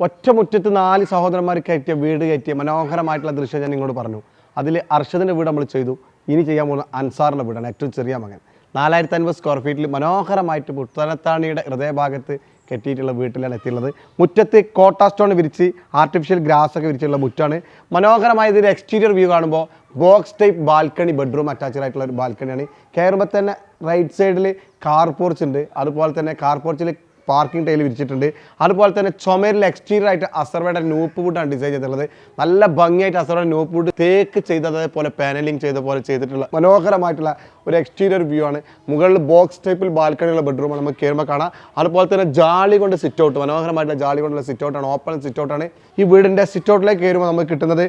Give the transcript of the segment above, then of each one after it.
ഒറ്റമുറ്റത്ത് നാല് സഹോദരന്മാർ കയറ്റിയ വീട് കയറ്റിയ മനോഹരമായിട്ടുള്ള ദൃശ്യം ഞാൻ നിങ്ങളോട് പറഞ്ഞു. അതിൽ അർഷദിന്റെ വീട് നമ്മൾ ചെയ്തു. ഇനി ചെയ്യാൻ പോകുന്ന അൻസാറിന്റെ വീടാണ്. ഏറ്റവും ചെറിയ മകൻ. നാലായിരത്തി അൻപത് സ്ക്വയർ ഫീറ്റിൽ മനോഹരമായിട്ട് പുത്തനത്താണിയുടെ ഹൃദയഭാഗത്ത് കെട്ടിയിട്ടുള്ള വീട്ടിലാണ് എത്തിയുള്ളത് മുറ്റത്ത് കോട്ട സ്റ്റോൺ വിരിച്ച് ആർട്ടിഫിഷ്യൽ ഗ്രാസ് ഒക്കെ വിരിച്ചുള്ള മുറ്റാണ്. മനോഹരമായ ഇതിന്റെ എക്സ്റ്റീരിയർ വ്യൂ കാണുമ്പോൾ box type balcony bedroom attached ആയിട്ടുള്ള ഒരു ബാൽക്കണിയാണ് കയറുമ്പോൾ തന്നെ റൈറ്റ് സൈഡിൽ കാർ പോർച്ച് ഉണ്ട്. അതുപോലെ തന്നെ കാർ പോർച്ചിൽ പാർക്കിംഗ് ടൈൽ വിരിച്ചിട്ടുണ്ട്. അതുപോലെ തന്നെ ചുമരിൽ എക്സ്റ്റീരിയർ ആയിട്ട് അസർവയുടെ നൂപ്പ് വുഡാണ് ഡിസൈൻ ചെയ്തിട്ടുള്ളത്. നല്ല ഭംഗിയായിട്ട് അസർവയുടെ നൂപ്പ് വുഡ് തേക്ക് ചെയ്തതേപോലെ പാനലിംഗ് ചെയ്ത പോലെ ചെയ്തിട്ടുള്ള മനോഹരമായിട്ടുള്ള ഒരു എക്സ്റ്റീരിയർ വ്യൂ ആണ്. മുകളിൽ ബോക്സ് ടൈപ്പിൽ ബാൽക്കണിയുള്ള ബെഡ്റൂമാണ് നമുക്ക് കയറുമ്പോൾ കാണാം. അതുപോലെ തന്നെ ജാളി കൊണ്ട് സിറ്റ് ഔട്ട് മനോഹരമായിട്ടുള്ള ജാളി കൊണ്ടുള്ള സിറ്റ് ഔട്ടാണ് ഓപ്പൺ സിറ്റ് ഔട്ടാണ് ഈ വീടിന്റെ സിറ്റ് ഔട്ടിലേക്ക് കയറുമ്പോൾ നമുക്ക് കിട്ടുന്നത്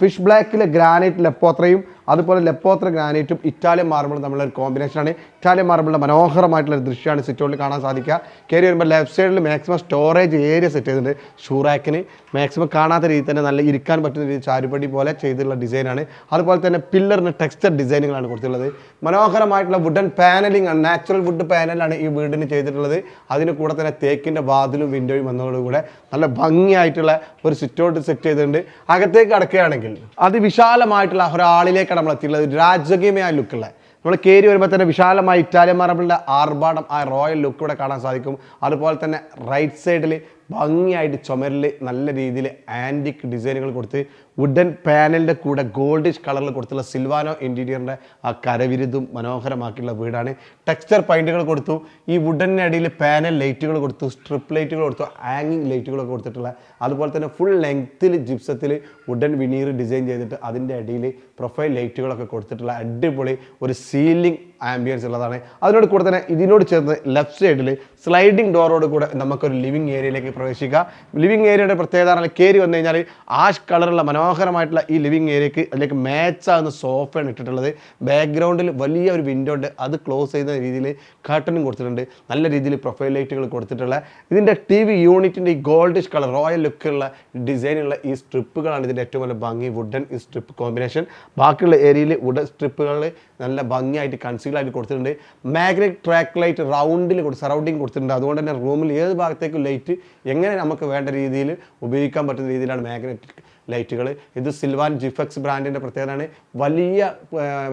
ഫിഷ് ബ്ലാക്കിലെ ഗ്രാനൈറ്റ് ലെപ്പോത്രയും അതുപോലെ ലെപ്പോത്ര ഗ്രാനൈറ്റും ഇറ്റാലിയൻ മാർബിളും തമ്മിലുള്ള ഒരു കോമ്പിനേഷനാണ്. ഇറ്റാലിയൻ മാർബിളിന്റെ മനോഹരമായിട്ടുള്ള ഒരു ദൃശ്യമാണ് സിറ്റോളിൽ കാണാൻ സാധിക്കുക. കയറി വരുമ്പോൾ ലെഫ്റ്റ് സൈഡിൽ മാക്സിമം സ്റ്റോറേജ് ഏരിയ സെറ്റ് ചെയ്തിട്ടുണ്ട്. ഷൂറാക്കിന് മാക്സിമം കാണാത്ത രീതിയിൽ തന്നെ നല്ല ഇരിക്കാൻ പറ്റുന്ന രീതിയിൽ ചാരുപടി പോലെ ചെയ്തിട്ടുള്ള ഡിസൈനാണ് അതുപോലെ തന്നെ പില്ലറിന് ടെക്സ്ചർ ഡിസൈനുകളാണ് കൊടുത്തിട്ടുള്ളത്. മനോഹരമായിട്ടുള്ള വുഡൻ പാനലിംഗ് ആണ്. നാച്ചുറൽ വുഡ് പാനലാണ് ഈ വീടിന് ചെയ്തിട്ടുള്ളത്. അതിന് കൂടെ തന്നെ തേക്കിന്റെ വാതിലും വിൻഡോയും വന്നതോടുകൂടെ നല്ല ഭംഗിയായിട്ടുള്ള ഒരു സിറ്റൗട്ട് സെറ്റ് ചെയ്തിട്ടുണ്ട്. അകത്തേക്ക് അടക്കുകയാണെങ്കിൽ അതിവിശാലമായിട്ടുള്ള ഒരാളിലേക്കാണ് നമ്മൾ എത്തിയിട്ടുള്ളത് രാജകീയമായ ലുക്കുള്ള. നമ്മൾ കയറി വരുമ്പോൾ തന്നെ വിശാലമായ ഇറ്റാലിയൻ മാർബിളിന്റെ ആർഭാടം ആ റോയൽ ലുക്ക് ഇവിടെ കാണാൻ സാധിക്കും. അതുപോലെ തന്നെ റൈറ്റ് സൈഡിൽ ഭംഗിയായിട്ട് ചുമരിൽ നല്ല രീതിയിൽ ആന്റിക് ഡിസൈനുകൾ കൊടുത്ത് വുഡൻ പാനലിന്റെ കൂടെ ഗോൾഡിഷ് കളറിൽ കൊടുത്തുള്ള സിൽവാനോ ഇന്റീരിയറിന്റെ ആ കരവിരുതും മനോഹരമാക്കിയുള്ള വീടാണ്. ടെക്സ്ചർ പെയിന്റുകൾ കൊടുത്തു ഈ വുഡന്റെ അടിയിൽ പാനൽ ലൈറ്റുകൾ കൊടുത്തു സ്ട്രിപ്പ് ലൈറ്റുകൾ കൊടുത്തു ആങ്ങിങ് ലൈറ്റുകളൊക്കെ കൊടുത്തിട്ടുള്ള അതുപോലെ തന്നെ ഫുൾ ലെങ്ത്തിൽ ജിപ്സത്തിൽ വുഡൻ വിനീർ ഡിസൈൻ ചെയ്തിട്ട് അതിന്റെ അടിയിൽ പ്രൊഫൈൽ ലൈറ്റുകളൊക്കെ കൊടുത്തിട്ടുള്ള അടിപൊളി ഒരു സീലിംഗ് ആംബിയൻസ് ഉള്ളതാണ്. അതിനോട് കൂടെ തന്നെ ഇതിനോട് ചേർന്ന് ലെഫ്റ്റ് സൈഡിൽ സ്ലൈഡിംഗ് ഡോറോട് കൂടെ നമുക്കൊരു ലിവിങ് ഏരിയയിലേക്ക് പ്രവേശിക്കുക. ലിവിങ് ഏരിയയുടെ പ്രത്യേകത പറഞ്ഞാൽ കയറി വന്നു കഴിഞ്ഞാൽ ആഷ് കളറുള്ള മനോഹരമായിട്ടുള്ള ഈ ലിവിങ് ഏരിയക്ക് അതിലേക്ക് മാച്ച് ആകുന്ന സോഫയാണ് ഇട്ടിട്ടുള്ളത്. ബാക്ക്ഗ്രൗണ്ടിൽ വലിയ ഒരു വിൻഡോ ഉണ്ട്. അത് ക്ലോസ് ചെയ്യുന്ന രീതിയിൽ കർട്ടനും കൊടുത്തിട്ടുണ്ട്. നല്ല രീതിയിൽ പ്രൊഫൈൽ ലൈറ്റുകൾ കൊടുത്തിട്ടുള്ള. ഇതിന്റെ ടി വി യൂണിറ്റിന്റെ ഈ ഗോൾഡിഷ് കളർ റോയൽ ലുക്കുള്ള ഡിസൈനുള്ള ഈ സ്ട്രിപ്പുകളാണ് ഇതിന്റെ ഏറ്റവും നല്ല ഭംഗി. വുഡൻ ഈ സ്ട്രിപ്പ് കോമ്പിനേഷൻ ബാക്കിയുള്ള ഏരിയയിൽ വുഡൻ സ്ട്രിപ്പുകൾ നല്ല ഭംഗിയായിട്ട് കൺസീൽ ആയിട്ട് കൊടുത്തിട്ടുണ്ട്. മാഗ്നറ്റ് ട്രാക്ക് ലൈറ്റ് റൗണ്ടിൽ കൊടുത്ത് സറൗണ്ടിങ് കൊടുത്തിട്ടുണ്ട്. അതുകൊണ്ട് തന്നെ റൂമിൽ ഏത് ഭാഗത്തേക്കും ലൈറ്റ് എങ്ങനെ നമുക്ക് വേണ്ട രീതിയിൽ ഉപയോഗിക്കാൻ പറ്റുന്ന രീതിയിലാണ് മാഗ്നറ്റിക് ലൈറ്റുകൾ. ഇത് സിൽവാൻ ജിഫക്സ് ബ്രാൻഡിന്റെ പ്രത്യേകതയാണ്. വലിയ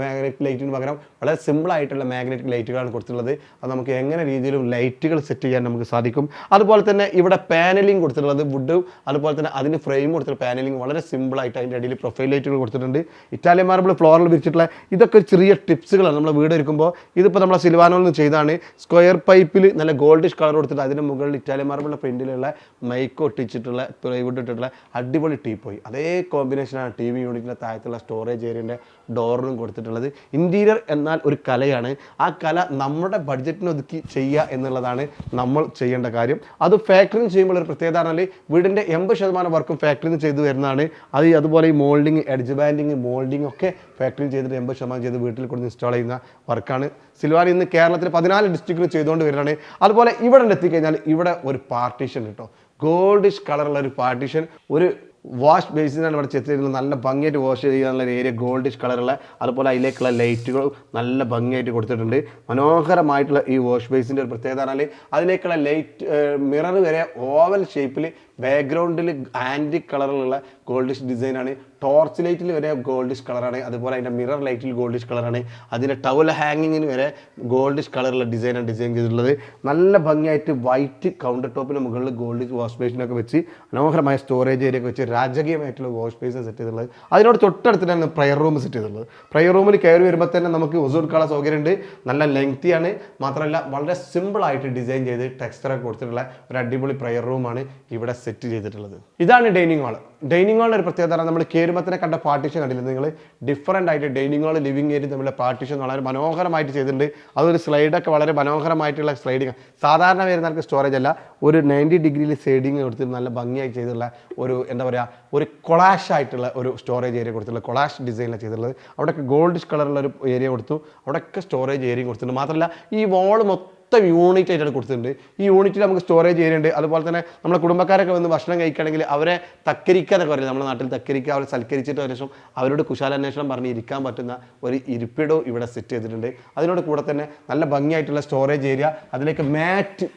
മാഗ്നറ്റിക് ലൈറ്റിന് പകരം വളരെ സിമ്പിൾ ആയിട്ടുള്ള മാഗ്നറ്റിക് ലൈറ്റുകളാണ് കൊടുത്തിട്ടുള്ളത്. അത് നമുക്ക് എങ്ങനെ രീതിയിലും ലൈറ്റുകൾ സെറ്റ് ചെയ്യാൻ നമുക്ക് സാധിക്കും. അതുപോലെ തന്നെ ഇവിടെ പാനലിംഗ് കൊടുത്തിട്ടുള്ളത് വുഡ് അതുപോലെ തന്നെ അതിന് ഫ്രെയിം കൊടുത്തിട്ടുള്ള പാനലിംഗ് വളരെ സിമ്പിളായിട്ട് അതിന്റെ ഇടയിൽ പ്രൊഫൈൽ ലൈറ്റുകൾ കൊടുത്തിട്ടുണ്ട്. ഇറ്റാലിയൻ മാർബിൾ ഫ്ലോറിൽ വിരിച്ചിട്ടുള്ള ഇതൊക്കെ ചെറിയ ടിപ്സുകളാണ് നമ്മൾ വീട് എടുക്കുമ്പോൾ ഇതിപ്പോൾ നമ്മളെ സിൽവാനോയിൽ നിന്ന് ചെയ്താണ് സ്ക്വയർ പൈപ്പിൽ നല്ല ഗോൾഡിഷ് കളർ കൊടുത്തിട്ട് അതിന് മുകളിൽ ഇറ്റാലിയൻ മാർബിളിന്റെ പ്രിന്റിലുള്ള മൈക്ക് ഒട്ടിച്ചിട്ടുള്ള പ്ലൈവുഡ് ഇട്ടിട്ടുള്ള അടിപൊളി ടീ പോയി അതേ കോമ്പിനേഷനാണ് ടി വി യൂണിറ്റിന്റെ താഴത്തുള്ള സ്റ്റോറേജ് ഏരിയന്റെ ഡോറിനും കൊടുത്തിട്ടുള്ളത്. ഇന്റീരിയർ എന്നാൽ ഒരു കലയാണ്. ആ കല നമ്മുടെ ബഡ്ജറ്റിനൊതുക്കി ചെയ്യുക എന്നുള്ളതാണ് നമ്മൾ ചെയ്യേണ്ട കാര്യം. അത് ഫാക്ടറിയിൽ ചെയ്യുമ്പോൾ ഒരു പ്രത്യേകത പറഞ്ഞാൽ വീടിന്റെ എൺപത് ശതമാനം വർക്കും ഫാക്ടറിയിൽ നിന്ന് ചെയ്തു വരുന്നതാണ്. അത് അതുപോലെ ഈ മോൾഡിങ് എഡ്ജ് ബാൻഡിങ് മോൾഡിങ് ഒക്കെ ഫാക്ടറിയിൽ ചെയ്തിട്ട് എൺപത് ശതമാനം ചെയ്ത് വീട്ടിൽ കൊണ്ട് ഇൻസ്റ്റാൾ ചെയ്യുന്ന വർക്കാണ് സിൽവാനി ഇന്ന് കേരളത്തിൽ പതിനാല് ഡിസ്ട്രിക്റ്റിൽ ചെയ്തുകൊണ്ട് വരുന്നതാണ്. അതുപോലെ ഇവിടെ എത്തിക്കഴിഞ്ഞാൽ ഇവിടെ ഒരു പാർട്ടീഷൻ കിട്ടും ഗോൾഡിഷ് കളറുള്ള ഒരു പാർട്ടീഷൻ ഒരു വാഷ് ബേസിനാണ് ഇവിടെ ചെത്തിരിക്കുന്നത് നല്ല ഭംഗിയായിട്ട് വാഷ് ചെയ്യാനുള്ള ഏരിയ ഗോൾഡിഷ് കളറുള്ള അതുപോലെ അതിലേക്കുള്ള ലൈറ്റുകൾ നല്ല ഭംഗിയായിട്ട് കൊടുത്തിട്ടുണ്ട്. മനോഹരമായിട്ടുള്ള ഈ വാഷ് ബേസിന്റെ ഒരു പ്രത്യേകത പറഞ്ഞാൽ അതിലേക്കുള്ള ലൈറ്റ് മിറർ വരെ ഓവൽ ഷേപ്പിൽ ബാക്ക്ഗ്രൗണ്ടിൽ ആന്റിക് കളറിലുള്ള ഗോൾഡിഷ് ഡിസൈനാണ് ടോർച്ച് ലൈറ്റിൽ വരെ ഗോൾഡിഷ് കളറാണ് അതുപോലെ അതിന്റെ മിറർ ലൈറ്റിൽ ഗോൾഡിഷ് കളറാണ് അതിന്റെ ടവൽ ഹാങ്ങിങ്ങിന് വരെ ഗോൾഡിഷ് കളറുള്ള ഡിസൈനാണ് ഡിസൈൻ ചെയ്തിട്ടുള്ളത്. നല്ല ഭംഗിയായിട്ട് വൈറ്റ് കൗണ്ടർ ടോപ്പിന് മുകളിൽ ഗോൾഡിഷ് വാഷ് ബേസിനൊക്കെ വെച്ച് മനോഹരമായ സ്റ്റോറേജ് ഏരിയ ഒക്കെ വെച്ച് രാജകീയമായിട്ടുള്ള വാഷ് ബേസിന് സെറ്റ് ചെയ്തിട്ടുള്ളത്. അതിനോട് തൊട്ടടുത്തിട്ടാണ് പ്രയർ റൂം സെറ്റ് ചെയ്തിട്ടുള്ളത്. പ്രയർ റൂമിൽ കയറി വരുമ്പോൾ തന്നെ നമുക്ക് ഒസൂർ കളർ സൗകര്യമുണ്ട് നല്ല ലെങ്തിയാണ് മാത്രമല്ല വളരെ സിമ്പിളായിട്ട് ഡിസൈൻ ചെയ്ത് ടെക്സ്റ്ററൊക്കെ കൊടുത്തിട്ടുള്ള ഒരു അടിപൊളി പ്രയർ റൂമാണ് ഇവിടെ സെറ്റ് ചെയ്തിട്ടുള്ളത്. ഇതാണ് ഡൈനിങ് ഹാൾ ഡൈനിങ് ഹാളിന്റെ ഒരു പ്രത്യേകത നമ്മൾ കേരുമത്തിനെ കണ്ട പാർട്ടീഷൻ കണ്ടില്ല? നിങ്ങൾ ഡിഫറന്റ് ആയിട്ട് ഡൈനിങ് ഹാൾ ലിവിങ് ഏരിയ തമ്മിലുള്ള പാർട്ടീഷൻ വളരെ മനോഹരമായിട്ട് ചെയ്തിട്ടുണ്ട്. അതൊരു സ്ലൈഡൊക്കെ വളരെ മനോഹരമായിട്ടുള്ള സ്ലൈഡിങ് സാധാരണ വരുന്നവർക്ക് സ്റ്റോറേജ് അല്ല ഒരു നയന്റി ഡിഗ്രിയിൽ സൈഡിങ് കൊടുത്തിട്ട് നല്ല ഭംഗിയായി ചെയ്തിട്ടുള്ള ഒരു എന്താ പറയുക ഒരു കൊളാഷ് ആയിട്ടുള്ള ഒരു സ്റ്റോറേജ് ഏരിയ കൊടുത്തിട്ടുള്ള കൊളാഷ് ഡിസൈനിലാണ് ചെയ്തിട്ടുള്ളത്. അവിടെയൊക്കെ ഗോൾഡിഷ് കളറുള്ള ഒരു ഏരിയ കൊടുത്തു. അവിടെയൊക്കെ സ്റ്റോറേജ് ഏരിയ കൊടുത്തിട്ടുണ്ട്. മാത്രമല്ല ഈ വാൾ മൊത്തം യൂണിറ്റ് ആയിട്ടാണ് കൊടുത്തിട്ടുണ്ട്. ഈ യൂണിറ്റിൽ നമുക്ക് സ്റ്റോറേജ് ഏരിയ അതുപോലെ തന്നെ നമ്മുടെ കുടുംബക്കാരൊക്കെ വന്ന് ഭക്ഷണം കഴിക്കുകയാണെങ്കിൽ അവരെ തക്കരിക്കാന്നൊക്കെ പറയില്ല? നമ്മുടെ നാട്ടിൽ തക്കരിക്കുക അവരെ സൽക്കരിച്ചിട്ട് ശേഷം അവരോട് കുശാലന്വേഷണം പറഞ്ഞ് ഇരിക്കാൻ പറ്റുന്ന ഒരു ഇരിപ്പിടവും ഇവിടെ സെറ്റ് ചെയ്തിട്ടുണ്ട്. അതിനോട് കൂടെ തന്നെ നല്ല ഭംഗിയായിട്ടുള്ള സ്റ്റോറേജ് ഏരിയ അതിലേക്ക് മാറ്റ്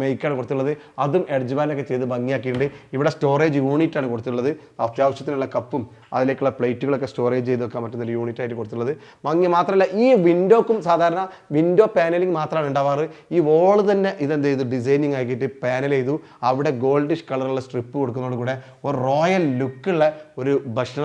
മേക്കാണ് കൊടുത്തിട്ടുള്ളത്. അതും എഡ്ജ് ബാൻഡൊക്കെ ചെയ്ത് ഭംഗിയാക്കിയിട്ടുണ്ട്. ഇവിടെ സ്റ്റോറേജ് യൂണിറ്റ് ആണ് കൊടുത്തിട്ടുള്ളത്. അത്യാവശ്യത്തിനുള്ള കപ്പും അതിലേക്കുള്ള പ്ലേറ്റുകളൊക്കെ സ്റ്റോറേജ് ചെയ്ത് വെക്കാൻ പറ്റുന്ന ഒരു യൂണിറ്റ് ആയിട്ട് കൊടുത്തിട്ടുള്ളത്. ഭംഗി മാത്രമല്ല ഈ വിൻഡോക്കും സാധാരണ വിൻഡോ പാനലിംഗ് മാത്രമാണ് ഉണ്ടാവാറ്. ഈ വോൾ തന്നെ ഇതെന്ത് ചെയ്തു? ഡിസൈനിങ് ആക്കിയിട്ട് പാനൽ ചെയ്തു. അവിടെ ഗോൾഡിഷ് കളറുള്ള സ്ട്രിപ്പ് കൊടുക്കുന്നതോട് കൂടെ ഒരു റോയൽ ലുക്കുള്ള ഒരു ഭക്ഷണ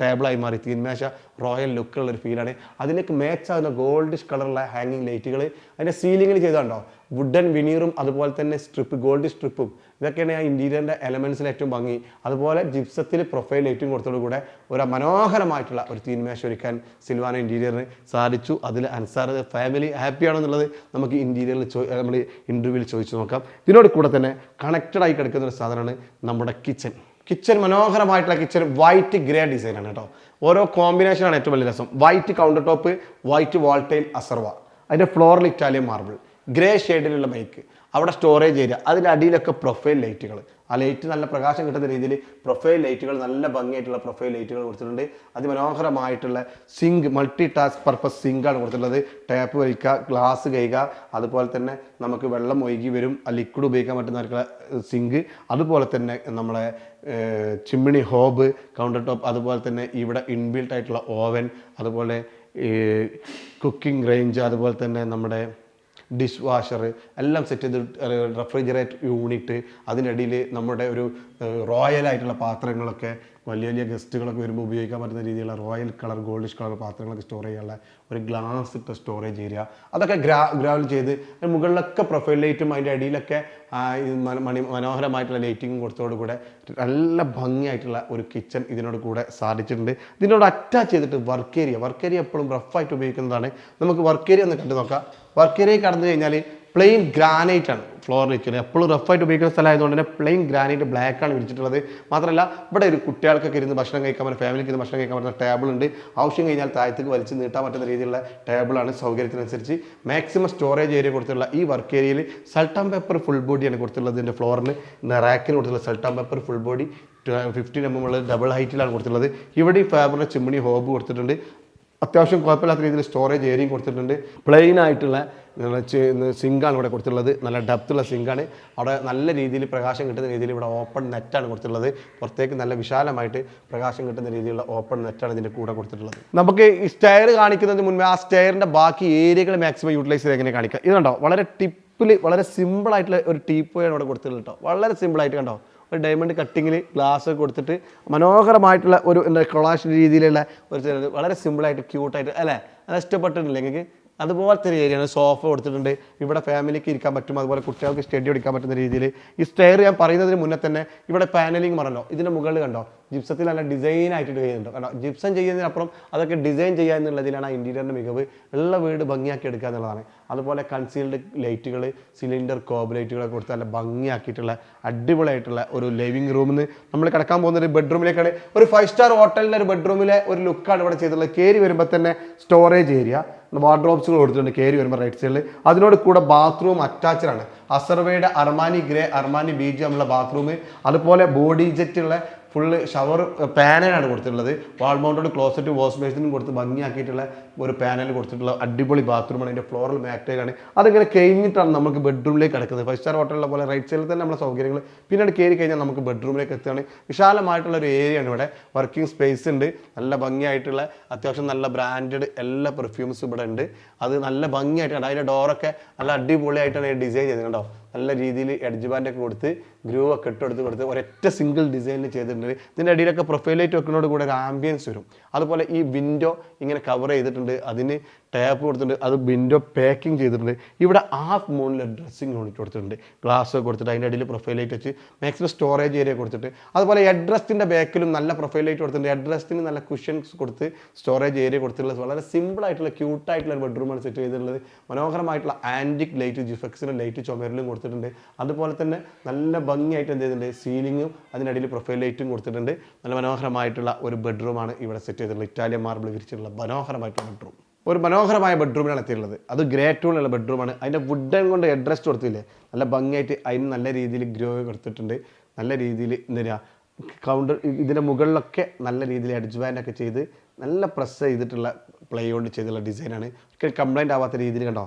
ടേബിളായി മാറി. തീന്മേശ റോയൽ ലുക്കുള്ള ഒരു ഫീലാണ് അതിലേക്ക് മാച്ച് ആകുന്ന ഗോൾഡിഷ് കളറുള്ള ഹാങ്ങിങ് ലൈറ്റുകൾ അതിന്റെ സീലിങ്ങിൽ ചെയ്താണ്ടോ വുഡൻ വിനീറും അതുപോലെ തന്നെ സ്ട്രിപ്പ് ഗോൾഡ് സ്ട്രിപ്പും ഇതൊക്കെയാണ് ആ ഇന്റീരിയറിന്റെ എലമെൻസിൽ ഏറ്റവും ഭംഗി. അതുപോലെ ജിപ്സത്തിൽ പ്രൊഫൈൽ ലൈറ്റും കൊടുത്തോടു കൂടെ ഒരു മനോഹരമായിട്ടുള്ള ഒരു തീന്മേശം ഒരുക്കാൻ സിൽവാന ഇന്റീരിയറിന് സാധിച്ചു. അതിൽ അൻസാർ ഫാമിലി ഹാപ്പിയാണെന്നുള്ളത് നമുക്ക് ഇന്റീരിയറിൽ നമ്മൾ ഇന്റർവ്യൂവിൽ ചോദിച്ചു നോക്കാം. ഇതിനോട് കൂടെ തന്നെ കണക്റ്റഡ് ആയി കിടക്കുന്ന ഒരു സാധനമാണ് നമ്മുടെ കിച്ചൺ കിച്ചൺ മനോഹരമായിട്ടുള്ള കിച്ചൺ വൈറ്റ് ഗ്രേ ഡിസൈനാണ് കേട്ടോ. ഓരോ കോമ്പിനേഷനാണ് ഏറ്റവും വലിയ രസം. White counter top white wall tile അസർവ അതിന്റെ ഫ്ലോറിൽ ഇറ്റാലിയൻ മാർബിൾ ഗ്രേ ഷെയ്ഡിലുള്ള ബൈക്ക് അവിടെ സ്റ്റോറേജ് ഏരിയ അതിന്റെ അടിയിലൊക്കെ പ്രൊഫൈൽ ലൈറ്റുകൾ ആ ലൈറ്റ് നല്ല പ്രകാശം കിട്ടുന്ന രീതിയിൽ പ്രൊഫൈൽ ലൈറ്റുകൾ നല്ല ഭംഗിയായിട്ടുള്ള പ്രൊഫൈൽ ലൈറ്റുകൾ കൊടുത്തിട്ടുണ്ട്. അതിമനോഹരമായിട്ടുള്ള സിങ്ക് മൾട്ടി ടാസ്ക് പർപ്പസ് സിങ്കാണ് കൊടുത്തിട്ടുള്ളത്. ടാപ്പ് വലിക്കുക ഗ്ലാസ് കഴിയുക അതുപോലെ തന്നെ നമുക്ക് വെള്ളം ഒഴുകി വരും. ആ ലിക്വിഡ് ഉപയോഗിക്കാൻ പറ്റുന്ന സിങ്ക് അതുപോലെ തന്നെ നമ്മളെ ചിമ്മിണി ഹോബ് കൗണ്ടർ ടോപ്പ് അതുപോലെ തന്നെ ഇവിടെ ഇൻബിൽട്ട് ആയിട്ടുള്ള ഓവൻ അതുപോലെ കുക്കിംഗ് റേഞ്ച് അതുപോലെ തന്നെ നമ്മുടെ ഡിഷ് വാഷർ എല്ലാം സെറ്റ് ചെയ്ത് റെഫ്രിജറേറ്റ് യൂണിറ്റ് അതിനിടയിൽ നമ്മുടെ ഒരു റോയൽ ആയിട്ടുള്ള പാത്രങ്ങളൊക്കെ വലിയ വലിയ ഗസ്റ്റുകളൊക്കെ വരുമ്പോൾ ഉപയോഗിക്കാൻ പറ്റുന്ന രീതിയിലുള്ള റോയൽ കളർ ഗോൾഡിഷ് കളർ പാത്രങ്ങളൊക്കെ സ്റ്റോർ ചെയ്യാനുള്ള ഒരു ഗ്ലാസ് ഇട്ട സ്റ്റോറേജ് ഏരിയ അതൊക്കെ ഗ്രാ ഗ്രാവൽ ചെയ്ത് മുകളിലൊക്കെ പ്രൊഫൈൽ ലൈറ്റും അതിന്റെ അടിയിലൊക്കെ മണി മനോഹരമായിട്ടുള്ള ലൈറ്റിങ്ങും കൊടുത്തതോട് കൂടെ നല്ല ഭംഗിയായിട്ടുള്ള ഒരു കിച്ചൺ ഇതിനോട് കൂടെ സാധിച്ചിട്ടുണ്ട്. ഇതിനോട് അറ്റാച്ച് ചെയ്തിട്ട് വർക്ക് ഏരിയ വർക്ക് ഏരിയ എപ്പോഴും റഫായിട്ട് ഉപയോഗിക്കുന്നതാണ്. നമുക്ക് വർക്ക് ഏരിയ ഒന്ന് കണ്ടു നോക്കാം വർക്ക് ഏരിയ കടന്നു കഴിഞ്ഞാൽ പ്ലെയിൻ ഗ്രാനൈറ്റ് ആണ് ഫ്ലോറിൽ വെക്കുന്നത് എപ്പോഴും റഫായിട്ട് ഉപയോഗിക്കുന്ന സ്ഥലമായതുകൊണ്ട് തന്നെ പ്ലെയിൻ ഗ്രാനൈറ്റ് ബ്ലാക്ക് ആണ് വിരിച്ചിട്ടുള്ളത്. മാത്രമല്ല ഇവിടെ ഒരു കുട്ടികൾക്കൊക്കെ ഇരുന്ന് ഭക്ഷണം കഴിക്കാൻ പറ്റുന്ന ഫാമിലിക്ക് ഇരുന്ന് ഭക്ഷണം കഴിക്കാൻ പറ്റുന്ന ടേബിൾ ഉണ്ട്. ആവശ്യം കഴിഞ്ഞാൽ താഴത്തേക്ക് വലിച്ച് നീട്ടാൻ പറ്റുന്ന രീതിയിലുള്ള ടേബിളാണ് സൗകര്യത്തിനനുസരിച്ച് മാക്സിമം സ്റ്റോറേജ് ഏരിയ കൊടുത്തിട്ടുള്ള ഈ വർക്ക് ഏരിയയിൽ സൾട്ടാം പേപ്പർ ഫുൾ ബോഡിയാണ് കൊടുത്തുള്ളത് ഇതിന്റെ ഫ്ലോറിന് റാക്കിന് കൊടുത്തുള്ള സൾട്ടാം paper full body fifteen M M ഉള്ള ഡബിൾ ഹൈറ്റിലാണ് കൊടുത്തിട്ടുള്ളത്. ഇവിടെ ഫാബറിന്റെ ചിമ്മിണി ഹോബ് കൊടുത്തിട്ടുണ്ട്. അത്യാവശ്യം കുഴപ്പമില്ലാത്ത രീതിയിൽ സ്റ്റോറേജ് ഏരിയയും കൊടുത്തിട്ടുണ്ട്. പ്ലെയിൻ ആയിട്ടുള്ള സിങ്കാണ് ഇവിടെ കൊടുത്തിട്ടുള്ളത്. നല്ല ഡെപ്തുള്ള സിങ്കാണ് അവിടെ നല്ല രീതിയിൽ പ്രകാശം കിട്ടുന്ന രീതിയിൽ ഇവിടെ ഓപ്പൺ നെറ്റാണ് കൊടുത്തിട്ടുള്ളത്. പുറത്തേക്ക് നല്ല വിശാലമായിട്ട് പ്രകാശം കിട്ടുന്ന രീതിയിലുള്ള ഓപ്പൺ നെറ്റാണ് ഇതിന്റെ കൂടെ കൊടുത്തിട്ടുള്ളത്. നമുക്ക് ഈ സ്റ്റെയർ കാണിക്കുന്നതിന് മുൻപേ ആ സ്റ്റെയറിന്റെ ബാക്കി ഏരിയകൾ മാക്സിമം യൂട്ടിലൈസ് ചെയ്ത് എങ്ങനെ കാണിക്കാം? ഇതുണ്ടോ വളരെ ടിപ്പിൽ വളരെ സിമ്പിളായിട്ടുള്ള ഒരു ടീപ്പോയാണ് ഇവിടെ കൊടുത്തിട്ടുള്ളത് കേട്ടോ. വളരെ സിമ്പിളായിട്ട് കണ്ടോ? ഒരു ഡയമണ്ട് കട്ടിങ്ങിൽ ഗ്ലാസ് കൊടുത്തിട്ട് മനോഹരമായിട്ടുള്ള ഒരു എന്താ കൊളാഷ് രീതിയിലുള്ള ഒരു ചെറിയ- വളരെ സിമ്പിളായിട്ട് ക്യൂട്ടായിട്ട് അല്ലേ? അത് ഇഷ്ടപ്പെട്ടിട്ടില്ല നിങ്ങൾക്ക്? അതുപോലത്തെ ഒരു ഏരിയയാണ് സോഫ കൊടുത്തിട്ടുണ്ട്. ഇവിടെ ഫാമിലിക്ക് ഇരിക്കാൻ പറ്റും. അതുപോലെ കുട്ടികൾക്ക് സ്റ്റഡി എടുക്കാൻ പറ്റുന്ന രീതിയിൽ ഈ സ്റ്റെയർ ഞാൻ പറയുന്നതിന് മുന്നേ തന്നെ ഇവിടെ പാനലിംഗ് പറഞ്ഞല്ലോ ഇതിന്റെ മുകളിൽ കണ്ടോ? ജിപ്സത്തിൽ നല്ല ഡിസൈൻ ആയിട്ട് ചെയ്യുന്നുണ്ട്. കാരണം ജിപ്സം ചെയ്യുന്നതിനപ്പുറം അതൊക്കെ ഡിസൈൻ ചെയ്യുക എന്നുള്ളതിലാണ് ആ ഇന്റീരിയറിന്റെ മികവ്. ഉള്ള വീട് ഭംഗിയാക്കി എടുക്കുക എന്നുള്ളതാണ്. അതുപോലെ കൺസീൽഡ് ലൈറ്റുകൾ സിലിണ്ടർ കോബ് ലൈറ്റുകളൊക്കെ കൊടുത്ത് നല്ല ഭംഗിയാക്കിയിട്ടുള്ള അടിപൊളിയായിട്ടുള്ള ഒരു ലിവിങ് റൂമിൽ നമ്മൾ കിടക്കാൻ പോകുന്ന ഒരു ബെഡ്റൂമിലേക്കാണ് ഒരു ഫൈവ് സ്റ്റാർ ഹോട്ടലിന്റെ ഒരു ബെഡ്റൂമിലെ ഒരു ലുക്കാണ് ഇവിടെ ചെയ്തിട്ടുള്ളത്. കയറി വരുമ്പോൾ തന്നെ സ്റ്റോറേജ് ഏരിയ വാർഡ്രോബ്സുകൾ കൊടുത്തിട്ടുണ്ട് കയറി വരുമ്പോൾ റൈറ്റ് സൈഡിൽ അതിനോട് കൂടെ ബാത്റൂം അറ്റാച്ച്ഡ് ആണ്. അസർവയുടെ അർമാനി ഗ്രേ അർമാനി ബീജ് നമ്മളെ ബാത്റൂം അതുപോലെ ബോഡി ജെറ്റുള്ള ഫുള്ള് ഷവർ പാനലാണ് കൊടുത്തിട്ടുള്ളത്. വാൾ മൗണ്ടഡ് ക്ലോസറ്റ് വാഷ് ബേസിനും കൊടുത്ത് ഭംഗിയാക്കിയിട്ടുള്ള ഒരു പാനൽ കൊടുത്തിട്ടുള്ള അടിപൊളി ബാത്റൂമാണ്. അതിന്റെ ഫ്ലോറൽ മാറ്റേലാണ് അതിങ്ങനെ കഴിഞ്ഞിട്ടാണ് നമുക്ക് ബെഡ്റൂമിലേക്ക് കിടക്കുന്നത്. ഫൈവ് സ്റ്റാർ ഹോട്ടലിലെ പോലെ റൈറ്റ് സൈഡിൽ തന്നെ നമ്മുടെ സൗകര്യങ്ങൾ പിന്നീട് കയറി കഴിഞ്ഞാൽ നമുക്ക് ബെഡ്റൂമിലേക്ക് എത്തുകയാണ്. വിശാലമായിട്ടുള്ള ഒരു ഏരിയ ആണ് ഇവിടെ. വർക്കിംഗ് സ്പേസ് ഉണ്ട്. നല്ല ഭംഗിയായിട്ടുള്ള അത്യാവശ്യം നല്ല ബ്രാൻഡഡ് എല്ലാ പെർഫ്യൂംസും ഇവിടെ ഉണ്ട്. അത് നല്ല ഭംഗിയായിട്ടാണ് അതിന്റെ ഡോറൊക്കെ നല്ല അടിപൊളിയായിട്ടാണ് ഡിസൈൻ ചെയ്തത് കണ്ടോ? നല്ല രീതിയിൽ എഡ്ജ് ബാൻഡൊക്കെ കൊടുത്ത് ഗ്രൂവൊക്കെ ഇട്ട് കൊടുത്ത് ഒരൊറ്റ സിംഗിൾ ഡിസൈനിൽ ചെയ്തിട്ടുണ്ട് ഇതിന്റെ അടിയിലൊക്കെ പ്രൊഫൈലൈറ്റ് വെക്കുന്നതോട് കൂടെ ഒരു ആംബിയൻസ് വരും. അതുപോലെ ഈ വിൻഡോ ഇങ്ങനെ കവർ ചെയ്തിട്ടുണ്ട്. അതിന് ടാപ്പ് കൊടുത്തിട്ടുണ്ട് അത് വിൻഡോ പാക്കിംഗ് ചെയ്തിട്ടുണ്ട്. ഇവിടെ ഹാഫ് മൂണിൽ ഡ്രസ്സിങ് യൂണിറ്റ് കൊടുത്തിട്ടുണ്ട്. ഗ്ലാസ് കൊടുത്തിട്ട് അതിന്റെ ഇടയിൽ പ്രൊഫൈൽ ലൈറ്റ് വെച്ച് മാക്സിമം സ്റ്റോറേജ് ഏരിയ കൊടുത്തിട്ട്. അതുപോലെ ഹെഡ്രസ്റ്റിന്റെ ബാക്കിലും നല്ല പ്രൊഫൈൽ ലൈറ്റ് കൊടുത്തിട്ടുണ്ട്. ഹെഡ്രസ്റ്റിന് നല്ല കുഷൻസ് കൊടുത്ത് സ്റ്റോറേജ് ഏരിയ കൊടുത്തിട്ടുള്ളത്. വളരെ സിമ്പിൾ ആയിട്ടുള്ള ക്യൂട്ട് ആയിട്ടുള്ള ഒരു ബെഡ്റൂമാണ് സെറ്റ് ചെയ്തിട്ടുള്ളത്. മനോഹരമായിട്ടുള്ള ആന്റിക് ലൈറ്റ് ജിഫക്സിന്റെ ലൈറ്റ് ചുമരിലും കൊടുത്തിട്ടുണ്ട്. അതുപോലെ തന്നെ നല്ല ഭംഗിയായിട്ട് എന്ത് ചെയ്തിട്ടുണ്ട്? സീലിങ്ങും അതിനിടയിൽ പ്രൊഫൈൽ ലൈറ്റും കൊടുത്തിട്ടുണ്ട്. നല്ല മനോഹരമായിട്ടുള്ള ഒരു ബെഡ്റൂമാണ് ഇവിടെ സെറ്റ് ചെയ്തിട്ടുള്ളത്. ഇറ്റാലിയൻ മാർബിൾ വിരിച്ചിട്ടുള്ള മനോഹരമായിട്ടുള്ള ബെഡ്റൂം ഒരു മനോഹരമായ ബെഡ്റൂമിലാണ് എത്തിയിട്ടുള്ളത്. അത് ഗ്രേ ടൂണിലുള്ള ബെഡ്റൂമാണ് അതിന്റെ വുഡൻ കൊണ്ട് അഡ്രസ്റ്റ് കൊടുത്തില്ലേ? നല്ല ഭംഗിയായിട്ട് അതിന് നല്ല രീതിയിൽ ഗ്രോ കൊടുത്തിട്ടുണ്ട്. നല്ല രീതിയിൽ എന്താ കൗണ്ടർ ഇതിന്റെ മുകളിലൊക്കെ നല്ല രീതിയിൽ അഡ്ജ്വാനൊക്കെ ചെയ്ത് നല്ല പ്രസ് ചെയ്തിട്ടുള്ള പ്ലേ കൊണ്ട് ചെയ്തിട്ടുള്ള ഡിസൈനാണ് ഒരിക്കലും കംപ്ലൈന്റ് ആവാത്ത രീതിയിൽ കണ്ടോ?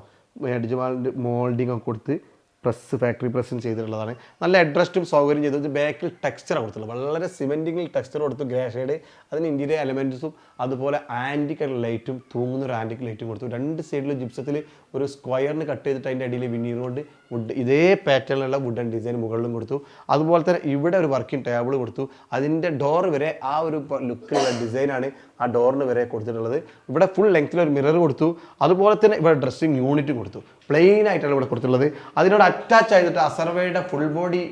മോൾഡിംഗ് ഒക്കെ കൊടുത്ത് പ്രസ് ഫാക്ടറി പ്രസ്സും ചെയ്തിട്ടുള്ളതാണ്. നല്ല അഡ്രസ്റ്റും സൗകര്യം ചെയ്തത് ബാക്കിൽ ടെക്സ്ചർ കൊടുത്തുള്ളത് വളരെ സിമെന്റിങ്ങിൽ ടെക്സ്ചർ കൊടുത്തു. ഗ്രാഷേഡ് അതിന് ഇന്റീരിയർ എലമെന്റ്സും അതുപോലെ ആന്റിക് ലൈറ്റും തൂങ്ങുന്ന ഒരു ലൈറ്റും കൊടുത്തു. രണ്ട് സൈഡിലും ജിപ്സത്തിൽ ഒരു സ്ക്വയറിന് കട്ട് ചെയ്തിട്ട് അതിന്റെ അടിയിൽ വിനീർ കൊണ്ട് വുഡ് ഇതേ പാറ്റേണിലുള്ള വുഡൻ ഡിസൈൻ മുകളിലും കൊടുത്തു. അതുപോലെ തന്നെ ഇവിടെ ഒരു വർക്കിംഗ് ടേബിൾ കൊടുത്തു. അതിന്റെ ഡോർ വരെ ആ ഒരു ലുക്കിലുള്ള ഡിസൈനാണ് ആ ഡോറിന് വരെ കൊടുത്തിട്ടുള്ളത്. ഇവിടെ ഫുൾ ലെങ്ത്തിൽ ഒരു മിറർ കൊടുത്തു. അതുപോലെ തന്നെ ഇവിടെ ഡ്രസ്സിങ് യൂണിറ്റ് കൊടുത്തു. പ്ലെയിൻ ആയിട്ടാണ് ഇവിടെ കൊടുത്തിട്ടുള്ളത്. അതിനോട് അറ്റാച്ച് ആയിട്ട് അസർവയുടെ ഫുൾ ബോഡി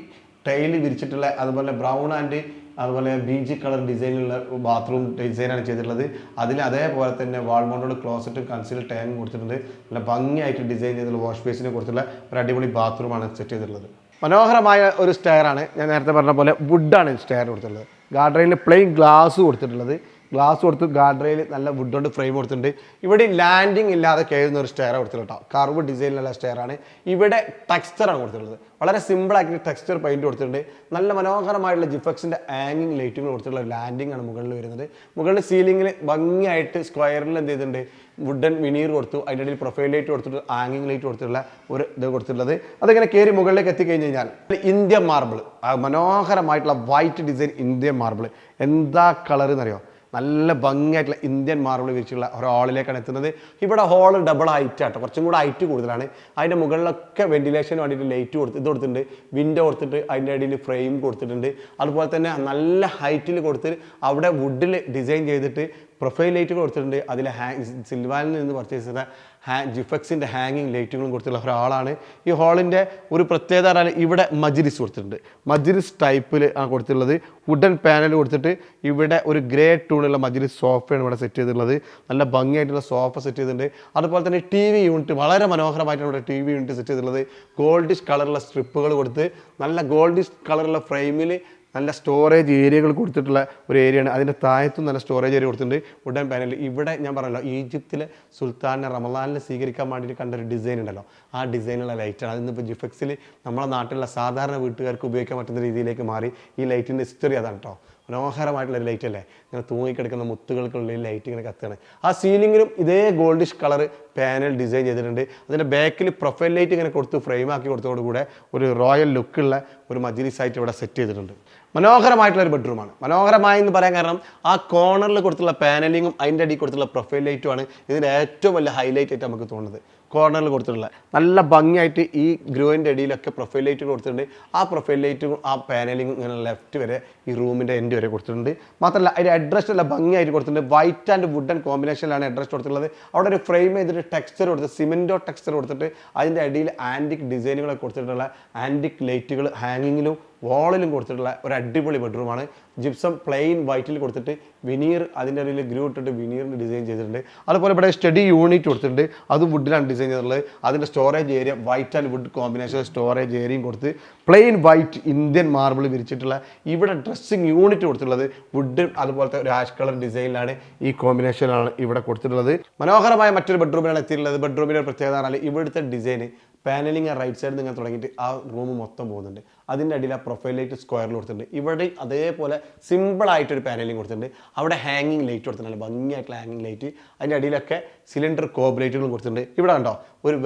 ടൈൽ വിരിച്ചിട്ടുള്ള അതുപോലെ ബ്രൗൺ ആൻഡ് അതുപോലെ ബീജ് കളർ ഡിസൈനിലുള്ള ബാത്റൂം ഡിസൈനാണ് ചെയ്തിട്ടുള്ളത്. അതിൽ അതേപോലെ തന്നെ വാൾമോണ്ടോട് ക്ലോസറ്റും കൺസീൽ ടാങ്കും കൊടുത്തിട്ടുണ്ട്. നല്ല ഭംഗിയായിട്ട് ഡിസൈൻ ചെയ്തിട്ടുള്ള വാഷ് ബേസിനെ കുറിച്ചുള്ള ഒരു അടിപൊളി ബാത്റൂമാണ് സെറ്റ് ചെയ്തിട്ടുള്ളത്. മനോഹരമായ ഒരു സ്റ്റെയർ ആണ് ഞാൻ നേരത്തെ പറഞ്ഞ പോലെ വുഡാണ് സ്റ്റെയർ കൊടുത്തിട്ടുള്ളത്. ഗാർഡ്രയിൽ പ്ലെയിൻ ഗ്ലാസ് കൊടുത്തിട്ടുള്ളത്. ഗ്ലാസ് കൊടുത്തു ഗാർഡ്രയിൽ നല്ല വുഡ് കൊണ്ട് ഫ്രെയിം കൊടുത്തിട്ടുണ്ട്. ഇവിടെ ലാൻഡിങ് ഇല്ലാതെ കയറുന്ന ഒരു സ്റ്റെയർ കൊടുത്തിട്ടുണ്ട് കേട്ടോ കർവ് ഡിസൈനിലുള്ള സ്റ്റെയർ ആണ്. ഇവിടെ ടെക്സ്ചറാണ് കൊടുത്തിട്ടുള്ളത്. വളരെ ആയിട്ട് ടെക്സ്ചർ പെയിന്റ് കൊടുത്തിട്ടുണ്ട്. നല്ല മനോഹരമായിട്ടുള്ള ജിഫക്സിന്റെ ആംഗിങ് ലൈറ്റുകൾ കൊടുത്തിട്ടുള്ള ലാൻഡിംഗ് ആണ് മുകളിൽ വരുന്നത്. മുകളിൽ സീലിംഗിൽ ഭംഗിയായിട്ട് സ്ക്വയറിൽ എന്ത് ചെയ്തിട്ടുണ്ട്? വുഡൻ വിനീർ കൊടുത്തു. അതിന്റെ ഇടയിൽ പ്രൊഫൈൽ ലൈറ്റ് കൊടുത്തിട്ട് ആംഗിങ് ലൈറ്റ് കൊടുത്തിട്ടുള്ള ഒരു ഇത് കൊടുത്തിട്ടുള്ളത്. അതിങ്ങനെ കയറി മുകളിലേക്ക് എത്തിക്കഴിഞ്ഞ് കഴിഞ്ഞാൽ ഇന്ത്യ മാർബിൾ മനോഹരമായിട്ടുള്ള വൈറ്റ് ഡിസൈൻ ഇന്ത്യ മാർബിൾ എന്താ കളർ എന്നറിയോ നല്ല ഭംഗിയായിട്ടുള്ള ഇന്ത്യൻ മാർബിൾ വിരിച്ചുള്ള ഒരു ഹാളിലേക്കാണ് എത്തുന്നത്. ഇവിടെ ഹോൾ ഡബിൾ ഹൈറ്റ് ആട്ടോ. കുറച്ചും കൂടെ ഹൈറ്റ് കൂടുതലാണ്. അതിന്റെ മുകളിലൊക്കെ വെന്റിലേഷൻ വേണ്ടിയിട്ട് ലൈറ്റ് കൊടുത്ത് ഇത് കൊടുത്തിട്ടുണ്ട്. വിൻഡോ കൊടുത്തിട്ട് അതിന്റെ ഇടയിൽ ഫ്രെയിം കൊടുത്തിട്ടുണ്ട്. അതുപോലെ തന്നെ നല്ല ഹൈറ്റിൽ കൊടുത്ത് അവിടെ വുഡിൽ ഡിസൈൻ ചെയ്തിട്ട് പ്രൊഫൈൽ ലൈറ്റ് കൊടുത്തിട്ടുണ്ട്. അതിൽ ഹാങ് സിൽവാനിൽ നിന്ന് പർച്ചേസ് ചെയ്ത ഹാ ജിഫക്സിന്റെ ഹാങ്ങിങ് ലൈറ്റുകളും കൊടുത്തുള്ള ഒരാളാണ്. ഈ ഹാളിന്റെ ഒരു പ്രത്യേകത പറഞ്ഞാൽ ഇവിടെ മജിലിസ് കൊടുത്തിട്ടുണ്ട്. മജിലിസ് ടൈപ്പിൽ ആണ് കൊടുത്തിട്ടുള്ളത്. വുഡൻ പാനൽ കൊടുത്തിട്ട് ഇവിടെ ഒരു ഗ്രേ ടൂണുള്ള മജിലിസ് സോഫയാണ് ഇവിടെ സെറ്റ് ചെയ്തിട്ടുള്ളത്. നല്ല ഭംഗിയായിട്ടുള്ള സോഫ സെറ്റ് ചെയ്തിട്ടുണ്ട്. അതുപോലെ തന്നെ ടി വി യൂണിറ്റ് വളരെ മനോഹരമായിട്ടാണ് ഇവിടെ ടി വി യൂണിറ്റ് സെറ്റ് ചെയ്തിട്ടുള്ളത്. ഗോൾഡിഷ് കളറുള്ള സ്ട്രിപ്പുകൾ കൊടുത്ത് നല്ല ഗോൾഡിഷ് കളറുള്ള ഫ്രെയിമിൽ നല്ല സ്റ്റോറേജ് ഏരിയകൾ കൊടുത്തിട്ടുള്ള ഒരു ഏരിയയാണ് അതിന്റെ താഴത്തും നല്ല സ്റ്റോറേജ് ഏരിയ കൊടുത്തിട്ടുണ്ട്. ഉടൻ പാനൽ ഇവിടെ ഞാൻ പറഞ്ഞല്ലോ ഈജിപ്തിലെ സുൽത്താനെ റമലാലിനെ സ്വീകരിക്കാൻ വേണ്ടിയിട്ട് കണ്ട ഒരു ഡിസൈൻ ഉണ്ടല്ലോ. ആ ഡിസൈനുള്ള ലൈറ്റാണ് അതിന്നിപ്പോൾ ജിഫെക്സിൽ നമ്മുടെ നാട്ടിലുള്ള സാധാരണ വീട്ടുകാർക്ക് ഉപയോഗിക്കാൻ പറ്റുന്ന രീതിയിലേക്ക് മാറി. ഈ ലൈറ്റിന്റെ ഹിസ്റ്ററി അതാണ് കേട്ടോ മനോഹരമായിട്ടുള്ള ഒരു ലൈറ്റ് അല്ലേ? ഇങ്ങനെ തൂങ്ങിക്കിടക്കുന്ന മുത്തുകൾക്കുള്ള ലൈറ്റ് ഇങ്ങനെ കത്തുകയാണ്. ആ സീലിങ്ങിലും ഇതേ ഗോൾഡിഷ് കളർ പാനൽ ഡിസൈൻ ചെയ്തിട്ടുണ്ട്. അതിന്റെ ബാക്കിൽ പ്രൊഫൈൽ ലൈറ്റ് ഇങ്ങനെ കൊടുത്ത് ഫ്രെയിം ആക്കി കൊടുത്തതോടുകൂടെ ഒരു റോയൽ ലുക്കുള്ള ഒരു മജിലിസ് ആയിട്ട് ഇവിടെ സെറ്റ് ചെയ്തിട്ടുണ്ട്. മനോഹരമായിട്ടുള്ള ഒരു ബെഡ്റൂമാണ് മനോഹരമായി എന്ന് പറയാൻ കാരണം ആ കോർണറിൽ കൊടുത്തുള്ള പാനലിങ്ങും അതിന്റെ അടിയിൽ കൊടുത്തുള്ള പ്രൊഫൈൽ ലൈറ്റുമാണ് ഇതിന്റെ ഏറ്റവും വലിയ ഹൈലൈറ്റ് ആയിട്ട് നമുക്ക് തോന്നുന്നത്. കോർണറിൽ കൊടുത്തിട്ടുള്ളത് നല്ല ഭംഗിയായിട്ട് ഈ ഗ്രോയിന്റെ അടിയിലൊക്കെ പ്രൊഫൈൽ ലൈറ്റ് കൊടുത്തിട്ടുണ്ട്. ആ പ്രൊഫൈൽ ലൈറ്റും ആ പാനലിംഗ് ഇങ്ങനെ ലെഫ്റ്റ് വരെ ഈ റൂമിന്റെ എൻഡ് വരെ കൊടുത്തിട്ടുണ്ട്. മാത്രമല്ല അതിന്റെ അഡ്രസ് നല്ല ഭംഗിയായിട്ട് കൊടുത്തിട്ടുണ്ട്. വൈറ്റ് ആൻഡ് വുഡൻ കോമ്പിനേഷനിലാണ് അഡ്രസ് കൊടുത്തിട്ടുള്ളത്. അവിടെ ഒരു ഫ്രെയിം ചെയ്തിട്ട് ടെക്സ്ചർ കൊടുത്ത് സിമെന്റോ ടെക്സ്ചർ കൊടുത്തിട്ട് അതിന്റെ അടിയിൽ ആന്റിക് ഡിസൈനുകളൊക്കെ കൊടുത്തിട്ടുള്ള ആന്റിക് ലൈറ്റുകൾ ഹാങ്ങിങ്ങിലും വാളിലും കൊടുത്തിട്ടുള്ള ഒരു അടിപൊളി ബെഡ്റൂമാണ് ജിപ്സം പ്ലെയിൻ വൈറ്റിൽ കൊടുത്തിട്ട് വിനീർ അതിന്റെ ഇടയിൽ ഗ്രൂ ഇട്ടിട്ട് വിനീറിന് ഡിസൈൻ ചെയ്തിട്ടുണ്ട്. അതുപോലെ ഇവിടെ സ്റ്റഡി യൂണിറ്റ് കൊടുത്തിട്ടുണ്ട്. അതും വുഡിലാണ് ഡിസൈൻ ചെയ്തിട്ടുള്ളത്. അതിന്റെ storage area white and wood combination storage ഏരിയയും കൊടുത്ത് പ്ലെയിൻ വൈറ്റ് ഇന്ത്യൻ മാർബിൾ വിരിച്ചിട്ടുള്ള ഇവിടെ ഡ്രസ്സിങ് യൂണിറ്റ് കൊടുത്തിട്ടുള്ളത്. വുഡ് അതുപോലത്തെ ഒരു ആഷ് കളർ ഡിസൈനിലാണ് ഈ കോമ്പിനേഷനാണ് ഇവിടെ കൊടുത്തിട്ടുള്ളത്. മനോഹരമായ മറ്റൊരു ബെഡ്റൂമിലാണ് എത്തിയിട്ടുള്ളത്. ബെഡ്റൂമിന്റെ പ്രത്യേകത പറഞ്ഞാൽ ഇവിടുത്തെ ഡിസൈൻ പാനലിങ് റൈറ്റ് സൈഡിൽ നിന്ന് തുടങ്ങിയിട്ട് ആ റൂം മൊത്തം പോകുന്നുണ്ട്. അതിന്റെ അടിയിൽ ആ പ്രൊഫൈൽ ലൈറ്റ് സ്ക്വയറിൽ കൊടുത്തിട്ടുണ്ട്. ഇവിടെ അതേപോലെ സിമ്പിളായിട്ടൊരു പാനലിങ് കൊടുത്തിട്ടുണ്ട്. അവിടെ ഹാങ്ങിങ് ലൈറ്റ് കൊടുത്തിട്ടുണ്ട്. ഭംഗിയായിട്ടുള്ള ഹാങ്ങിങ് ലൈറ്റ് അതിന്റെ അടിയിലൊക്കെ സിലിണ്ടർ കോബ് ലൈറ്റുകളും കൊടുത്തിട്ടുണ്ട്. ഇവിടെ കണ്ടോ ഒരു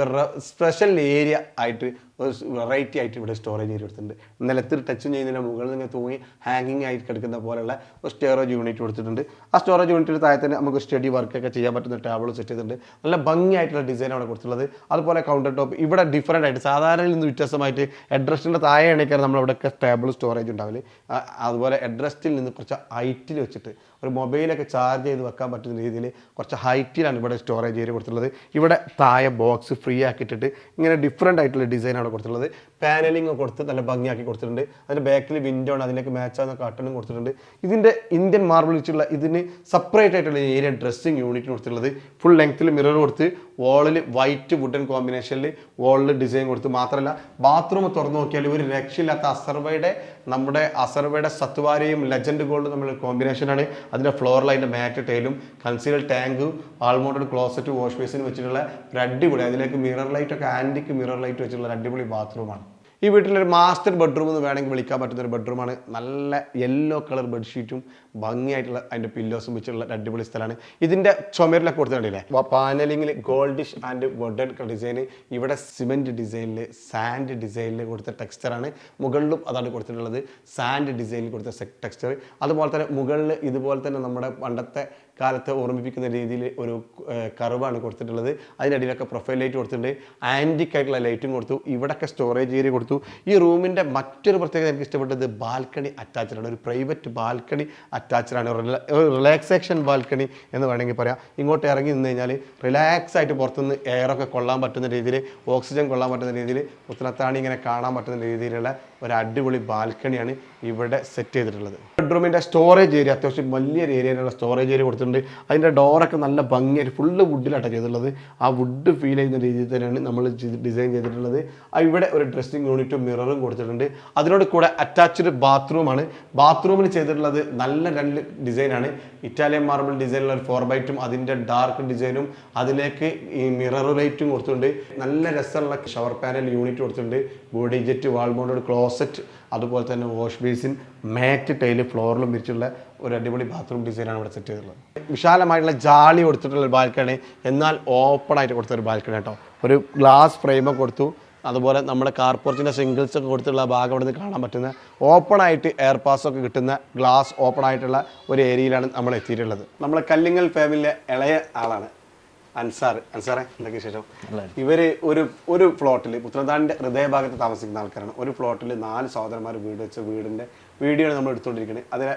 സ്പെഷ്യൽ ഏരിയ ആയിട്ട് ഒരു വെറൈറ്റി ആയിട്ട് ഇവിടെ സ്റ്റോറേജ് ഏരിയ കൊടുത്തിട്ടുണ്ട്. നിലത്തിൽ ടച്ച് ചെയ്യുന്നതിന് മുകളിൽ നിന്ന് തൂങ്ങി ഹാങ്ങിങ് ആയിട്ട് കിടക്കുന്ന പോലെയുള്ള ഒരു സ്റ്റോറേജ് യൂണിറ്റ് കൊടുത്തിട്ടുണ്ട്. ആ സ്റ്റോറേജ് യൂണിറ്റിൽ താഴെ തന്നെ നമുക്ക് സ്റ്റഡി വർക്കൊക്കെ ചെയ്യാൻ പറ്റുന്ന ടേബിൾ സെറ്റ് ചെയ്തിട്ടുണ്ട്. നല്ല ഭംഗിയായിട്ടുള്ള ഡിസൈൻ അവിടെ കൊടുത്തിട്ടുള്ളത്. അതുപോലെ കൗണ്ടർ ടോപ്പ് ഇവിടെ ഡിഫറന്റ് ആയിട്ട് സാധാരണയിൽ നിന്ന് വ്യത്യാസമായിട്ട് അഡ്രസ്സിന്റെ താഴെ ആണെങ്കിൽ നമ്മളവിടെയൊക്കെ സ്റ്റേബിൾ സ്റ്റോറേജ് ഉണ്ടാവില്ല അതുപോലെ അഡ്രസ്സിൽ നിന്ന് കുറച്ച് ഐറ്റിൽ വെച്ചിട്ട് ഒരു മൊബൈലൊക്കെ ചാർജ് ചെയ്ത് വെക്കാൻ പറ്റുന്ന രീതിയിൽ കുറച്ച് ഹൈറ്റിലാണ് ഇവിടെ സ്റ്റോറേജ് ഏരിയ കൊടുത്തിട്ടുള്ളത്. ഇവിടെ താഴെ ബോക്സ് ഫ്രീ ആക്കിയിട്ടിട്ട് ഇങ്ങനെ ഡിഫറെന്റ് ആയിട്ടുള്ള ഡിസൈനാണ് കൊടുത്തിട്ടുള്ളത്. പാനലിംഗ് കൊടുത്ത് നല്ല ഭംഗിയാക്കി കൊടുത്തിട്ടുണ്ട്. അതിന്റെ ബാക്കിൽ വിൻഡോ ആണ് അതിലേക്ക് മാച്ച് ആകുന്ന കട്ടണും കൊടുത്തിട്ടുണ്ട്. ഇതിന്റെ ഇന്ത്യൻ മാർബിൾ വെച്ചുള്ള ഇതിന് സെപ്പറേറ്റ് ആയിട്ടുള്ള ഏരിയ ഡ്രസ്സിങ് യൂണിറ്റ് കൊടുത്തിട്ടുള്ളത്. ഫുൾ ലെങ്ത്തിൽ മിറർ കൊടുത്ത് വാളിൽ വൈറ്റ് വുഡൻ കോമ്പിനേഷനിൽ വാളിൽ ഡിസൈൻ കൊടുത്ത് മാത്രമല്ല ബാത്റൂം തുറന്നു നോക്കിയാൽ ഒരു രക്ഷയില്ലാത്ത അസർവയുടെ നമ്മുടെ അസർവയുടെ സത്വാരയും ലെജൻഡ് ഗോൾഡ് തമ്മിലുള്ള കോമ്പിനേഷനാണ് അതിന്റെ ഫ്ലോറിൽ അതിന്റെ matte ടൈലും conceal tank wall mounted closet wash ബേസിന് വെച്ചിട്ടുള്ള ഒരു അടിപൊളി അതിലേക്ക് മിറർ ലൈറ്റ് ഒക്കെ ആന്റിക്ക് മിറർ ലൈറ്റ് വെച്ചിട്ടുള്ള ഒരു അടിപൊളി ബാത്റൂമാണ് ഈ വീട്ടിലൊരു മാസ്റ്റർ ബെഡ്റൂം എന്ന് വേണമെങ്കിൽ വിളിക്കാൻ പറ്റുന്ന ഒരു ബെഡ്റൂമാണ് നല്ല യെല്ലോ കളർ ബെഡ്ഷീറ്റും ഭംഗിയായിട്ടുള്ള അതിന്റെ പില്ലോസും വെച്ചിട്ടുള്ള അടിപൊളി സ്ഥലമാണ്. ഇതിന്റെ ചുമരിലൊക്കെ കൊടുത്തിട്ടില്ലേ പാനലിങ്ങിൽ ഗോൾഡിഷ് ആൻഡ് വുഡൻ ഡിസൈൻ ഇവിടെ സിമെന്റ് ഡിസൈനിൽ സാൻഡ് ഡിസൈനിൽ കൊടുത്ത ടെക്സ്ചറാണ് മുകളിലും അതാണ് കൊടുത്തിട്ടുള്ളത്. സാൻഡ് ഡിസൈനിൽ കൊടുത്ത ടെക്സ്ചർ അതുപോലെ തന്നെ മുകളിൽ ഇതുപോലെ തന്നെ നമ്മുടെ പണ്ടത്തെ കാലത്തെ ഓർമ്മിപ്പിക്കുന്ന രീതിയിൽ ഒരു കർവാണ് കൊടുത്തിട്ടുള്ളത്. അതിനിടയിലൊക്കെ പ്രൊഫൈൽ ലൈറ്റ് കൊടുത്തിട്ടുണ്ട്. ആന്റിക് ആയിട്ടുള്ള ലൈറ്റും കൊടുത്തു. ഇവിടെയൊക്കെ സ്റ്റോറേജ് ഏരിയ കൊടുത്തു. ഈ റൂമിന്റെ മറ്റൊരു പ്രത്യേകത എനിക്ക് ഇഷ്ടപ്പെട്ടത് ബാൽക്കണി അറ്റാച്ച്ഡാണ് ഒരു പ്രൈവറ്റ് ബാൽക്കണി അറ്റാച്ച്ഡാണ് റിലാക്സേഷൻ ബാൽക്കണി എന്ന് വേണമെങ്കിൽ പറയാം. ഇങ്ങോട്ട് ഇറങ്ങി നിന്ന് കഴിഞ്ഞാൽ റിലാക്സ് ആയിട്ട് പുറത്തുനിന്ന് എയറൊക്കെ കൊള്ളാൻ പറ്റുന്ന രീതിയിൽ ഓക്സിജൻ കൊള്ളാൻ പറ്റുന്ന രീതിയിൽ പുത്തനത്താണി ഇങ്ങനെ കാണാൻ പറ്റുന്ന രീതിയിലുള്ള ഒരു അടിപൊളി ബാൽക്കണിയാണ് ഇവിടെ സെറ്റ് ചെയ്തിട്ടുള്ളത്. ബെഡ്റൂമിന്റെ സ്റ്റോറേജ് ഏരിയ അത്യാവശ്യം വലിയൊരു ഏരിയയിലുള്ള സ്റ്റോറേജ് ഏരിയ കൊടുത്തിട്ടുണ്ട്. അതിന്റെ ഡോറൊക്കെ നല്ല ഭംഗിയായിട്ട് ഫുള്ള് വുഡിലാട്ടോ ചെയ്തിട്ടുള്ളത്. ആ വുഡ് ഫീൽ ചെയ്യുന്ന രീതിയിൽ തന്നെയാണ് നമ്മൾ ഡിസൈൻ ചെയ്തിട്ടുള്ളത്. ഇവിടെ ഒരു ഡ്രസ്സിംഗ് യൂണിറ്റും മിററും കൊടുത്തിട്ടുണ്ട്. അതിനോട് കൂടെ അറ്റാച്ച്ഡ് ബാത്റൂമാണ് ബാത്റൂമിൽ ചെയ്തിട്ടുള്ളത് നല്ല രണ്ട് ഡിസൈനാണ് ഇറ്റാലിയൻ മാർബിൾ ഡിസൈനിലുള്ള ഒരു ഫോർ ബൈറ്റും അതിന്റെ ഡാർക്ക് ഡിസൈനും അതിലേക്ക് ഈ മിറർ ലൈറ്റും കൊടുത്തിട്ടുണ്ട്. നല്ല രസമുള്ള ഷവർ പാനൽ യൂണിറ്റ് കൊടുത്തിട്ടുണ്ട്. Body jet wall mounted closet അതുപോലെ തന്നെ വാഷ് ബേസിൻ മാറ്റ് ടൈൽ ഫ്ലോറിലും വിരിച്ചുള്ള ഒരു അടിപൊളി ബാത്റൂം ഡിസൈനാണ് ഇവിടെ സെറ്റ് ചെയ്തിട്ടുള്ളത്. വിശാലമായിട്ടുള്ള ജാളി കൊടുത്തിട്ടുള്ള ഒരു ബാൽക്കണി എന്നാൽ ഓപ്പൺ ആയിട്ട് കൊടുത്ത ഒരു ബാൽക്കണി കേട്ടോ ഒരു ഗ്ലാസ് ഫ്രെയിമൊക്കെ കൊടുത്തു. അതുപോലെ നമ്മുടെ കാർപോർച്ചിന്റെ സിംഗിൾസ് ഒക്കെ കൊടുത്തുള്ള ഭാഗം അവിടെ നിന്ന് കാണാൻ പറ്റുന്ന ഓപ്പൺ ആയിട്ട് എയർ പാസ് ഒക്കെ കിട്ടുന്ന ഗ്ലാസ് ഓപ്പൺ ആയിട്ടുള്ള ഒരു ഏരിയയിലാണ് നമ്മൾ എത്തിയിട്ടുള്ളത്. നമ്മളെ കല്ലിങ്ങൽ ഫാമിലിയിലെ ഇളയ ആളാണ് അൻസാർ. അൻസാറെ എന്തൊക്കെ വിശേഷം? ഇവർ ഒരു ഒരു ഫ്ലോട്ടിൽ പുത്രതാണ്ടിന്റെ ഹൃദയഭാഗത്ത് താമസിക്കുന്ന ആൾക്കാരാണ്. ഒരു ഫ്ലോട്ടിൽ നാല് സഹോദരന്മാർ വീട് വെച്ച വീടിന്റെ വീഡിയോ നമ്മൾ എടുത്തുകൊണ്ടിരിക്കുന്നത് അതിലെ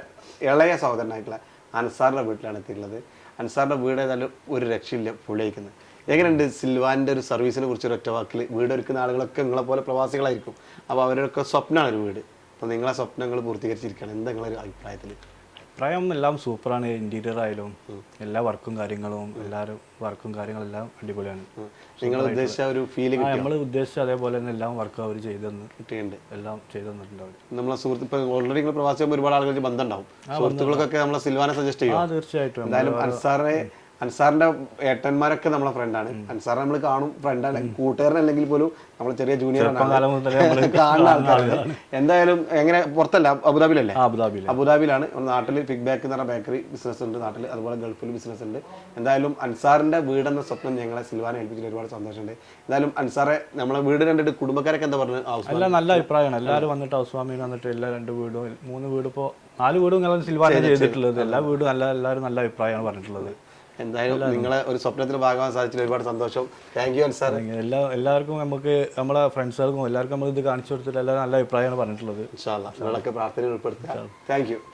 ഇളയ സഹോദരനായിട്ടുള്ള അൻസാറിന്റെ വീട്ടിലാണ് എത്തിയിട്ടുള്ളത്. അൻസാറിന്റെ വീട് ഏതായാലും ഒരു രക്ഷയില്ല പൊളിയിക്കുന്നത് എങ്ങനെയുണ്ട് സിൽവാന്റെ ഒരു സർവീസിനെ കുറിച്ച് ഒരു ഒറ്റ വാക്കിൽ വീട് ഒരുക്കുന്ന ആളുകളൊക്കെ നിങ്ങളെ പോലെ പ്രവാസികളായിരിക്കും. അപ്പോൾ അവരൊക്കെ സ്വപ്നമാണ് ഒരു വീട്. അപ്പോൾ നിങ്ങളെ സ്വപ്നങ്ങൾ പൂർത്തീകരിച്ചിരിക്കുകയാണ്. എന്താ നിങ്ങളൊരു അഭിപ്രായത്തിൽ അഭിപ്രായം എല്ലാം സൂപ്പറാണ്. ഇന്റീരിയർ ആയാലും എല്ലാ വർക്കും കാര്യങ്ങളും എല്ലാവരും വർക്കും കാര്യങ്ങളെല്ലാം അടിപൊളിയാണ്. നിങ്ങൾ ഉദ്ദേശിച്ച ഒരു ഫീലിംഗ് നമ്മൾ ഉദ്ദേശിച്ച അതേപോലെ തന്നെ എല്ലാം വർക്ക് അവർ ചെയ്തു തന്നു. കിട്ടിയിട്ടുണ്ട്. എല്ലാം ചെയ്തു തന്നിട്ടുണ്ട് അവർ നമ്മളെ സുഹൃത്ത് ഇപ്പോൾ ഓൾറെഡി നിങ്ങൾ പ്രവാസിയാകുമ്പോൾ ഒരുപാട് ആളുകൾ ബന്ധം ഉണ്ടാവും. സുഹൃത്തുക്കൾക്കൊക്കെ നമ്മളെ സിൽവാനെ സജസ്റ്റ് ചെയ്യും തീർച്ചയായിട്ടും. എന്തായാലും അൻസാറിനെ അൻസാറിന്റെ ഏട്ടന്മാരൊക്കെ നമ്മളെ ഫ്രണ്ടാണ് അൻസാർ നമ്മൾ കാണും ഫ്രണ്ടാണ് കൂട്ടുകാരനല്ലെങ്കിൽ പോലും നമ്മൾ ചെറിയ ജൂനിയർ കാണുന്ന ആൾക്കാരാണ്. എന്തായാലും എങ്ങനെ പുറത്തല്ല അബുദാബിയിലല്ലേ? അബുദാബിയിലാണ്. നാട്ടിൽ പിഗ് ബാക്ക് എന്ന് പറഞ്ഞ ബേക്കറി ബിസിനസ് ഉണ്ട് നാട്ടിൽ അതുപോലെ ഗൾഫിൽ ബിസിനസ് ഉണ്ട്. എന്തായാലും അൻസാറിന്റെ വീടെന്ന സ്വപ്നം ഞങ്ങളെ സിൽവാനെ ഏൽപ്പിച്ചിട്ട് ഒരുപാട് സന്തോഷമുണ്ട്. എന്തായാലും അൻസാറെ നമ്മളെ വീട് കണ്ടിട്ട് കുടുംബക്കാരൊക്കെ എന്താ പറഞ്ഞത് എല്ലാം നല്ല അഭിപ്രായമാണ്. എല്ലാവരും വന്നിട്ട് ഹൗസ് വാമിങ് വന്നിട്ട് എല്ലാ രണ്ട് വീടും മൂന്ന് വീട് ഇപ്പോൾ നാല് വീടും സിൽവാന ചെയ്തിട്ടുള്ളത്. എല്ലാ വീടും നല്ല എല്ലാവരും നല്ല അഭിപ്രായമാണ് പറഞ്ഞിട്ടുള്ളത്. എന്തായാലും നിങ്ങളെ ഒരു സ്വപ്നത്തിൽ ഭാഗമാകാൻ സാധിച്ചതിൽ ഒരുപാട് സന്തോഷം. താങ്ക് യു സാർ എല്ലാ എല്ലാവർക്കും നമുക്ക് നമ്മളെ ഫ്രണ്ട്സുകൾക്കും എല്ലാവർക്കും നമ്മൾ ഇത് കാണിച്ചു കൊടുത്തിട്ട് എല്ലാവരും നല്ല അഭിപ്രായമാണ് പറഞ്ഞിട്ടുള്ളത്. നിങ്ങളൊക്കെ പ്രാർത്ഥനയിൽ ഉൾപ്പെടുത്തുക. Thank you